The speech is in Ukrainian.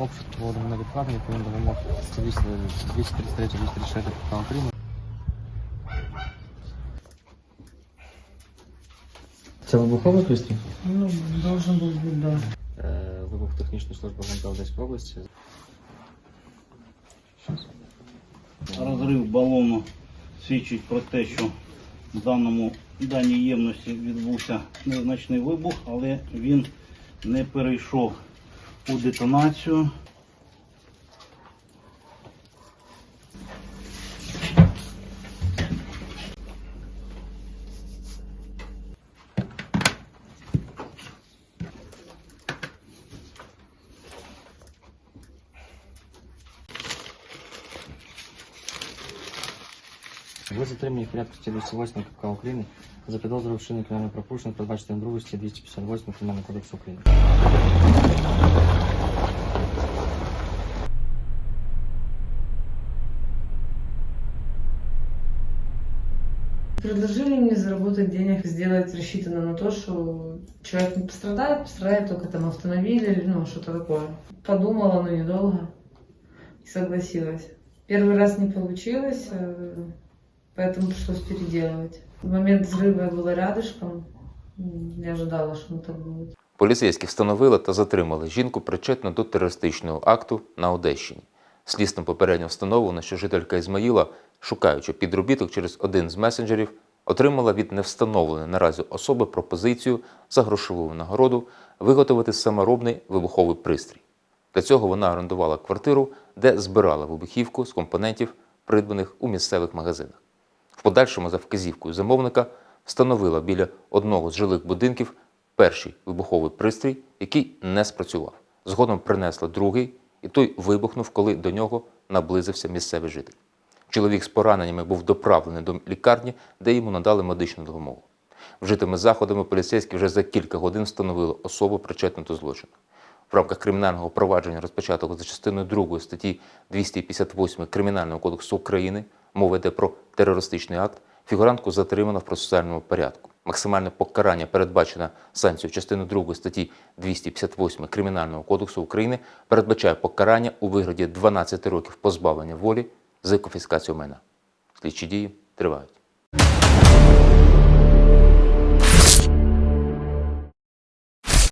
Обшук проводимо невідкладно, відповідно до вимог статті 233-234 КПК України. Це вибуховий пристрій? Ну, должен был быть, да. Е, Вибухотехнічна служба ГУНП Одеської області. Розрив балону свідчить про те, що в даному в даній ємності відбувся незначний вибух, але він не перейшов у детонацію. Ви затримані в порядку статті 208 КПК України за підозрою вчинення кримінального пропущення, передбачити другої статті 258 Кримінального кодексу України. Предложили мне заработать денег, сделать рассчитано на то, что человек не пострадает, пострадает только там автомобиль или ну, что-то такое. Подумала, но недолго и согласилась. Первый раз не получилось, э, поэтому пришлось переделывать. В момент взрыва я была рядышком, м, не ожидала, что он так будет. Поліцейські встановили та затримали жінку причетну до терористичного акту на Одещині. Слідством попередньо встановлено, що жителька Ізмаїла, шукаючи підробіток через один з месенджерів, отримала від невстановленої наразі особи пропозицію за грошову нагороду виготовити саморобний вибуховий пристрій. Для цього вона орендувала квартиру, де збирала вибухівку з компонентів, придбаних у місцевих магазинах. В подальшому за вказівкою замовника встановила біля одного з жилих будинків перший вибуховий пристрій, який не спрацював. Згодом принесла другий, і той вибухнув, коли до нього наблизився місцевий житель. Чоловік з пораненнями був доправлений до лікарні, де йому надали медичну допомогу. Вжитими заходами поліцейські вже за кілька годин встановили особу причетну до злочину. В рамках кримінального провадження, розпочатого за частиною 2 статті 258 Кримінального кодексу України, мова йде про терористичний акт, фігурантку затримано в процесуальному порядку. Максимальне покарання передбачено санкцією частини 2 статті 258 Кримінального кодексу України передбачає покарання у вигляді 12 років позбавлення волі з конфіскацією майна. Слідчі дії тривають.